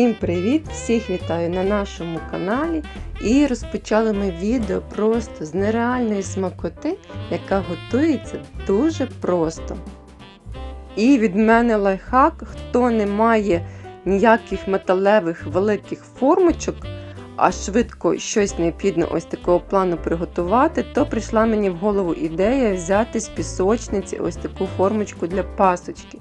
Всім привіт! Всіх вітаю на нашому каналі. І розпочали ми відео просто з нереальної смакоти, яка готується дуже просто. І від мене лайфхак, хто не має ніяких металевих великих формочок, а швидко щось необхідно ось такого плану приготувати, то прийшла мені в голову ідея взяти з пісочниці ось таку формочку для пасочки.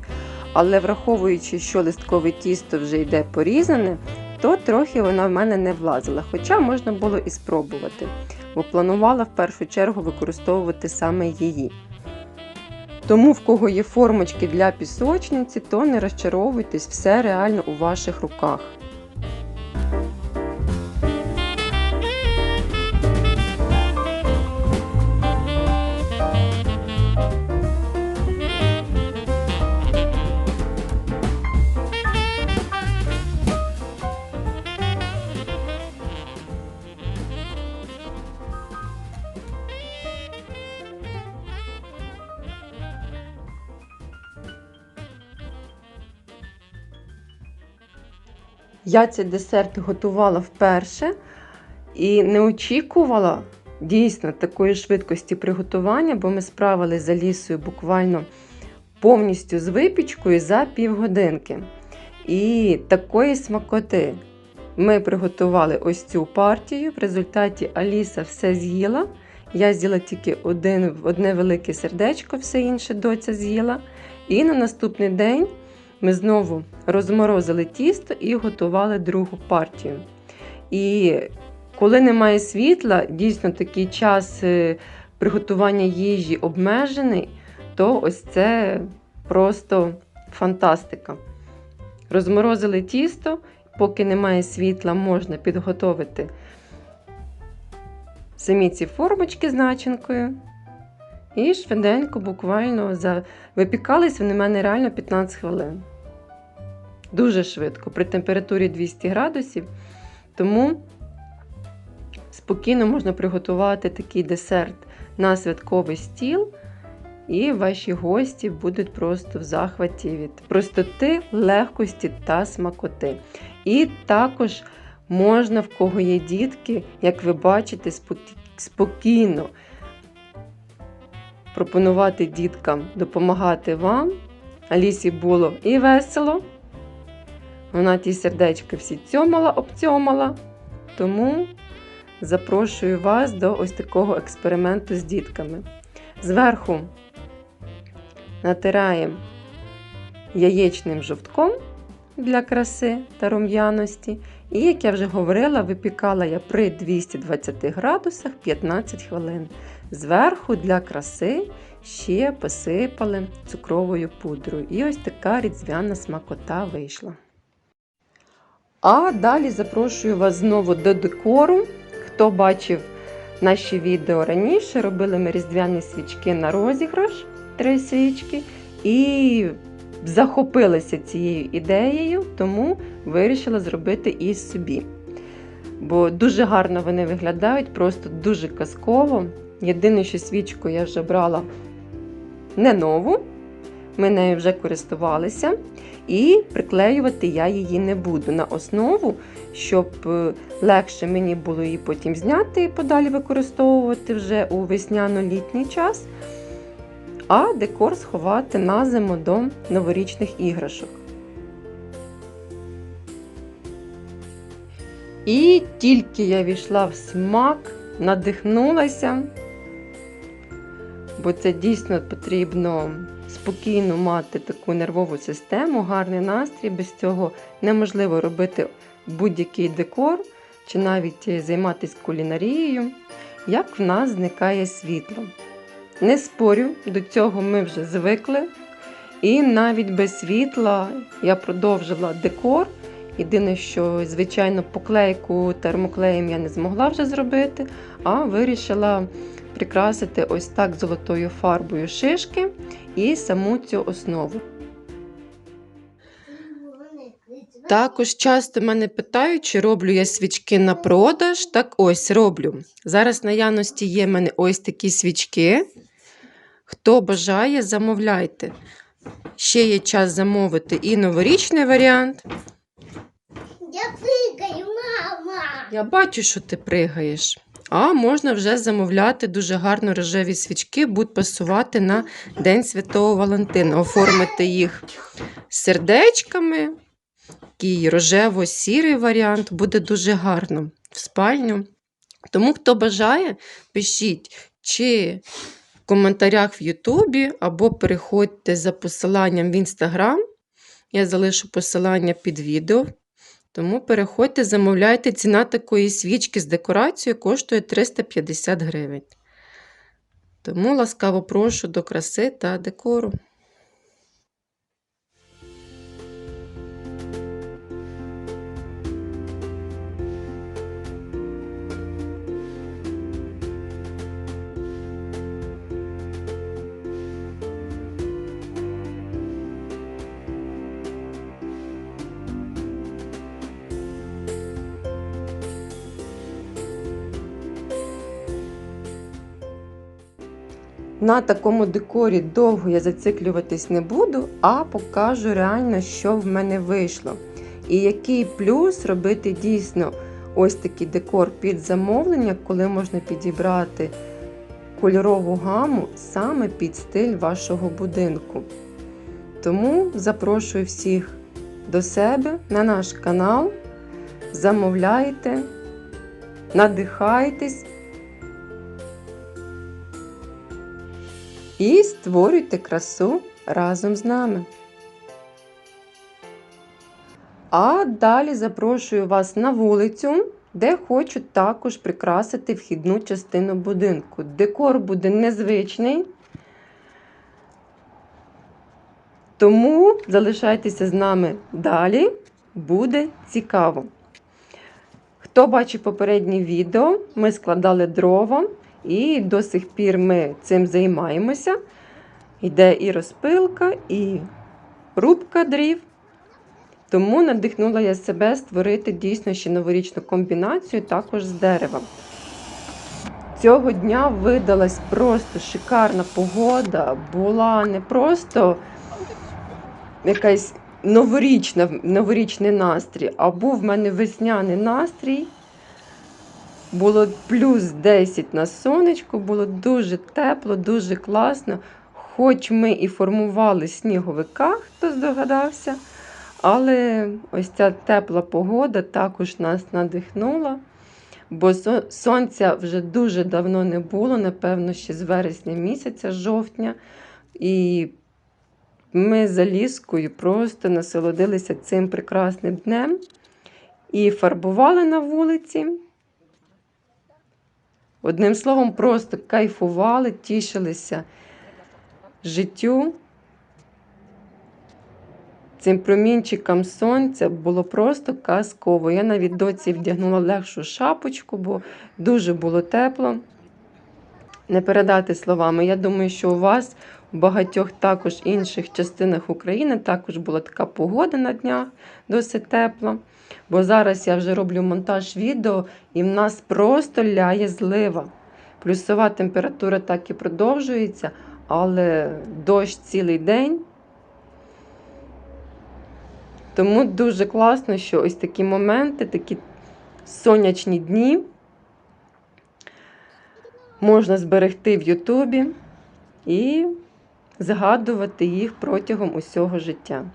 Але враховуючи, що листкове тісто вже йде порізане, то трохи вона в мене не влазила. Хоча можна було і спробувати, бо планувала в першу чергу використовувати саме її. Тому, в кого є формочки для пісочниці, то не розчаровуйтесь, все реально у ваших руках. Я цей десерт готувала вперше і не очікувала дійсно такої швидкості приготування, бо ми справилися за лісою буквально повністю з випічкою за півгодинки. І такої смакоти ми приготували ось цю партію. В результаті Аліса все з'їла. Я з'їла тільки один, одне велике сердечко, все інше доця з'їла. І на наступний день ми знову розморозили тісто і готували другу партію. І коли немає світла, дійсно такий час е, приготування їжі обмежений, то ось це просто фантастика. Розморозили тісто, поки немає світла, можна підготовити самі ці формочки з начинкою. І швиденько, буквально за... випікались вони в мене реально 15 хвилин. Дуже швидко, при температурі 200 градусів. Тому спокійно можна приготувати такий десерт на святковий стіл, і ваші гості будуть просто в захваті від простоти, легкості та смакоти. І також можна, в кого є дітки, як ви бачите, спокійно пропонувати діткам допомагати вам. Алісі було і весело. Вона ті сердечки всі цьомала, обцьомала. Тому запрошую вас до ось такого експерименту з дітками. Зверху натираємо яєчним жовтком для краси та рум'яності. І, як я вже говорила, випікала я при 220 градусах 15 хвилин. Зверху для краси ще посипали цукровою пудрою. І ось така різдвяна смакота вийшла. А далі запрошую вас знову до декору. Хто бачив наші відео раніше, робили ми різдвяні свічки на розіграш, три свічки. І захопилася цією ідеєю, тому вирішила зробити і собі. Бо дуже гарно вони виглядають, просто дуже казково. Єдине, що свічку я вже брала не нову, ми нею вже користувалися. І приклеювати я її не буду на основу, щоб е, легше мені було її потім зняти і подалі використовувати вже у весняно-літній час, а декор сховати на зиму до новорічних іграшок. І тільки я війшла в смак, надихнулася, бо це дійсно потрібно спокійно мати таку нервову систему, гарний настрій. Без цього неможливо робити будь-який декор чи навіть займатися кулінарією, як в нас зникає світло. Не спорю, до цього ми вже звикли. І навіть без світла я продовжила декор. Єдине, що, звичайно, поклейку термоклеєм я не змогла вже зробити, а вирішила прикрасити ось так золотою фарбою шишки і саму цю основу. Також часто мене питають, чи роблю я свічки на продаж. Так ось роблю. Зараз наявності є в мене ось такі свічки. Хто бажає, замовляйте. Ще є час замовити і новорічний варіант. Я прыгаю, мама. Я бачу, що ти пригаєш. А можна вже замовляти дуже гарно рожеві свічки, будуть пасувати на День Святого Валентина. Оформити їх сердечками. Такий рожево-сірий варіант буде дуже гарно в спальню. Тому, хто бажає, пишіть чи в коментарях в Ютубі, або переходьте за посиланням в Інстаграм. Я залишу посилання під відео. Тому переходьте, замовляйте. Ціна такої свічки з декорацією коштує 350 гривень. Тому ласкаво прошу до краси та декору. На такому декорі довго я зациклюватись не буду, а покажу реально, що в мене вийшло. І який плюс робити дійсно ось такий декор під замовлення, коли можна підібрати кольорову гаму саме під стиль вашого будинку. Тому запрошую всіх до себе на наш канал. Замовляйте, надихайтесь. І створюйте красу разом з нами. А далі запрошую вас на вулицю, де хочу також прикрасити вхідну частину будинку. Декор буде незвичний, тому залишайтеся з нами далі, буде цікаво. Хто бачив попереднє відео, ми складали дрова. І до сих пір ми цим займаємося. Йде і розпилка, і рубка дрів. Тому надихнула я себе створити дійсно ще новорічну комбінацію також з дерева. Цього дня видалась просто шикарна погода, була не просто якась новорічна, новорічний настрій, а був в мене весняний настрій. Було плюс 10 на сонечку, було дуже тепло, дуже класно. Хоч ми і формували сніговика, хто здогадався, але ось ця тепла погода також нас надихнула, бо сонця вже дуже давно не було, напевно, ще з вересня місяця, жовтня. І ми за ліскою просто насолодилися цим прекрасним днем і фарбували на вулиці. Одним словом, просто кайфували, тішилися життю. Цим промінчиком сонця було просто казково. Я навіть доці вдягнула легшу шапочку, бо дуже було тепло. Не передати словами. Я думаю, що у вас багатьох також інших частинах України також була така погода на днях, досить тепла. Бо зараз я вже роблю монтаж відео і в нас просто ляє злива. Плюсова температура так і продовжується, але дощ цілий день. Тому дуже класно, що ось такі моменти, такі сонячні дні можна зберегти в Ютубі і згадувати їх протягом усього життя.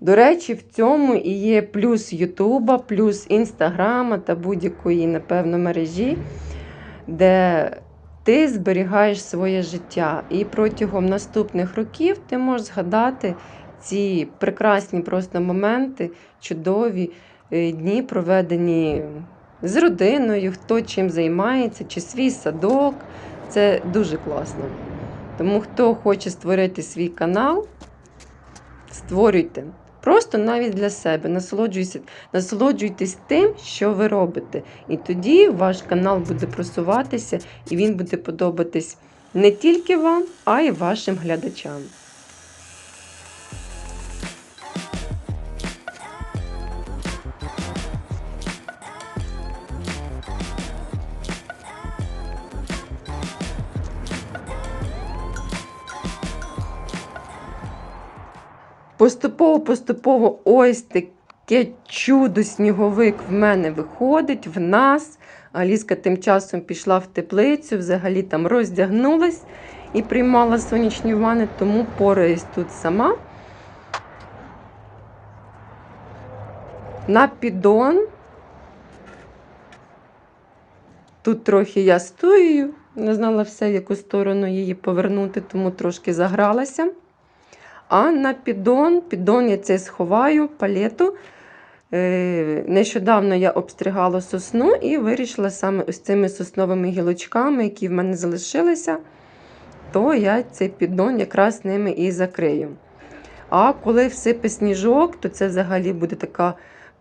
До речі, в цьому і є плюс Ютуба, плюс Інстаграма та будь-якої, напевно, мережі, де ти зберігаєш своє життя. І протягом наступних років ти можеш згадати ці прекрасні просто моменти, чудові е, дні, проведені з родиною, хто чим займається, чи свій садок. Це дуже класно. Тому хто хоче створити свій канал, створюйте. Просто навіть для себе насолоджуйтесь, насолоджуйтесь тим, що ви робите. І тоді ваш канал буде просуватися і він буде подобатись не тільки вам, а й вашим глядачам. Поступово-поступово ось таке чудо сніговик в мене виходить в нас. Аліска тим часом пішла в теплицю, взагалі там роздягнулась і приймала сонячні ванни, тому пораюсь тут сама. На піддон. Тут трохи я стою, не знала все, в яку сторону її повернути, тому трошки загралася. А на піддон, піддон я цей сховаю, палету. Е, Нещодавно я обстригала сосну і вирішила саме ось цими сосновими гілочками, які в мене залишилися, то я цей піддон якраз ними і закрию. А коли всипе сніжок, то це взагалі буде така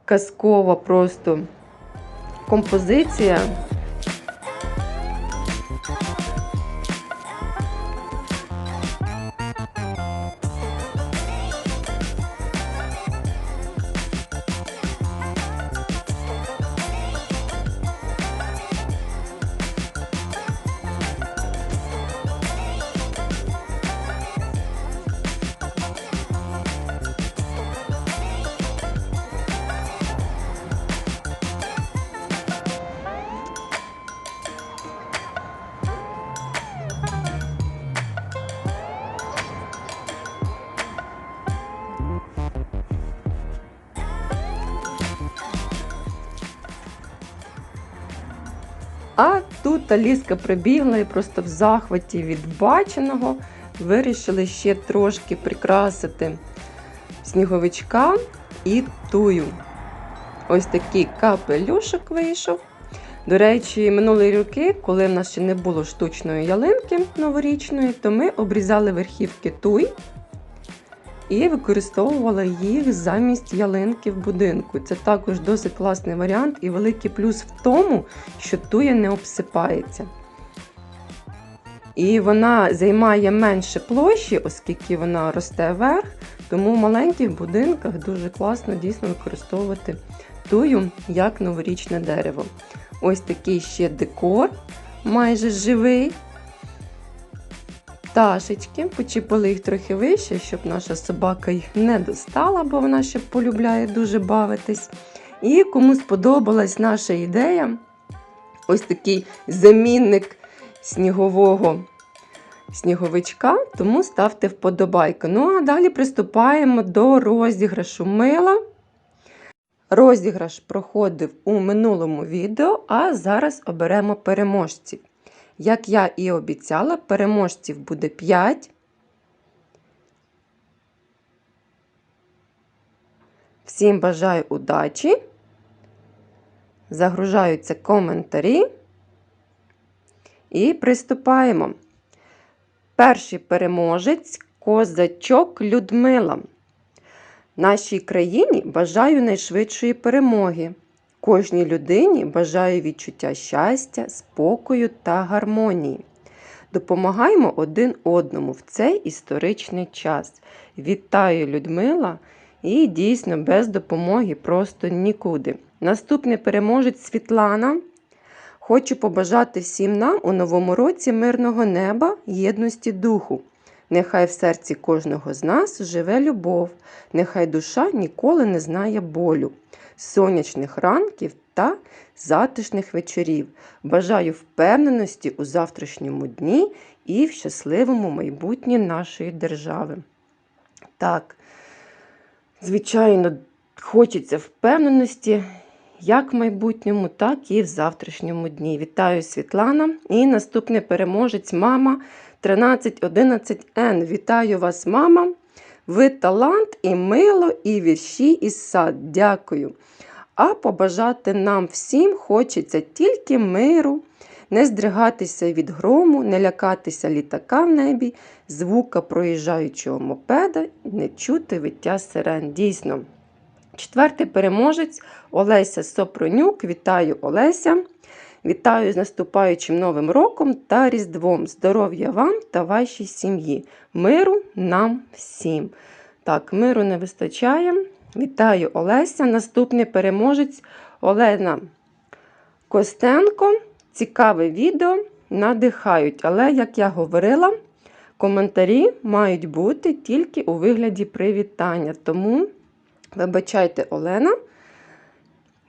казкова просто композиція. А тут Аліска прибігла і просто в захваті від баченого вирішили ще трошки прикрасити сніговичка і тую. Ось такий капелюшок вийшов. До речі, минулі роки, коли в нас ще не було штучної ялинки новорічної, то ми обрізали верхівки туй і використовували їх замість ялинки в будинку. Це також досить класний варіант і великий плюс в тому, що туя не обсипається. І вона займає менше площі, оскільки вона росте вверх, тому в маленьких будинках дуже класно дійсно використовувати тую як новорічне дерево. Ось такий ще декор, майже живий. Пташечки, почіпали їх трохи вище, щоб наша собака їх не достала, бо вона ще полюбляє дуже бавитись. І кому сподобалась наша ідея, ось такий замінник снігового сніговичка, тому ставте вподобайку. Ну, а далі приступаємо до розіграшу мила. Розіграш проходив у минулому відео, а зараз оберемо переможців. Як я і обіцяла, переможців буде 5. Всім бажаю удачі. Загружаються коментарі. І приступаємо. Перший переможець козачок Людмила. Нашій країні бажаю найшвидшої перемоги. Кожній людині бажаю відчуття щастя, спокою та гармонії. Допомагаємо один одному в цей історичний час. Вітаю, Людмила! І дійсно без допомоги просто нікуди. Наступний переможець Світлана. Хочу побажати всім нам у новому році мирного неба, єдності духу. Нехай в серці кожного з нас живе любов, нехай душа ніколи не знає болю, сонячних ранків та затишних вечорів. Бажаю впевненості у завтрашньому дні і в щасливому майбутнє нашої держави. Так, звичайно, хочеться впевненості. Як в майбутньому, так і в завтрашньому дні. Вітаю Світлана. І наступний переможець мама 1311Н. Вітаю вас, мама. Ви талант і мило, і вірші, і сад. Дякую. А побажати нам всім хочеться тільки миру, не здригатися від грому, не лякатися літака в небі, звука проїжджаючого мопеда, не чути виття сирен. Дійсно. Четвертий переможець Олеся Сопронюк. Вітаю Олеся! Вітаю з наступаючим новим роком та Різдвом. Здоров'я вам та вашій сім'ї. Миру нам всім. Так, миру не вистачає. Вітаю Олеся. Наступний переможець Олена Костенко. Цікаве відео надихають. Але, як я говорила, Коментарі мають бути тільки у вигляді привітання. Тому вибачайте, Олена.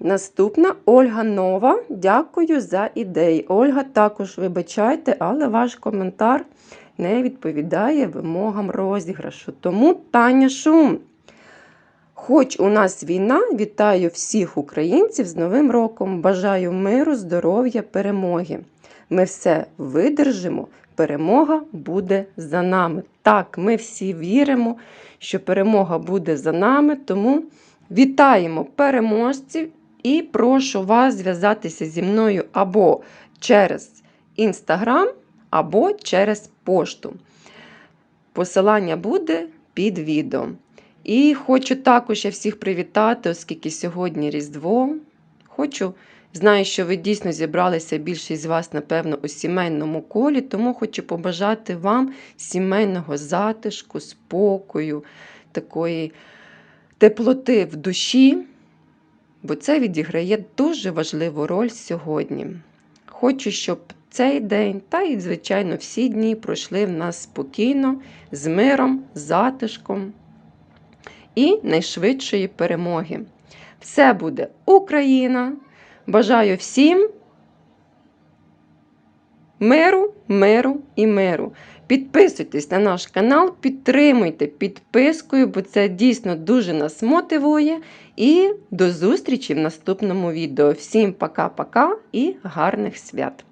Наступна Ольга Нова. Дякую за ідеї. Ольга, також вибачайте, але ваш коментар не відповідає вимогам розіграшу. Тому Таня Шум. Хоч у нас війна, вітаю всіх українців з Новим роком. Бажаю миру, здоров'я, перемоги. Ми все видержимо, перемога буде за нами. Так, ми всі віримо, що перемога буде за нами. Тому вітаємо переможців і прошу вас зв'язатися зі мною або через Інстаграм, або через пошту. Посилання буде під відео. І хочу також я всіх привітати, оскільки сьогодні Різдво. Хочу, знаю, що ви дійсно зібралися більшість з вас, напевно, у сімейному колі, тому хочу побажати вам сімейного затишку, спокою, такої теплоти в душі, бо це відіграє дуже важливу роль сьогодні. Хочу, щоб цей день, та й, звичайно, всі дні пройшли в нас спокійно, з миром, затишком і найшвидшої перемоги. Все буде Україна! Бажаю всім миру, миру і миру. Підписуйтесь на наш канал, підтримуйте підпискою, бо це дійсно дуже нас мотивує. І до зустрічі в наступному відео. Всім пока-пока і гарних свят!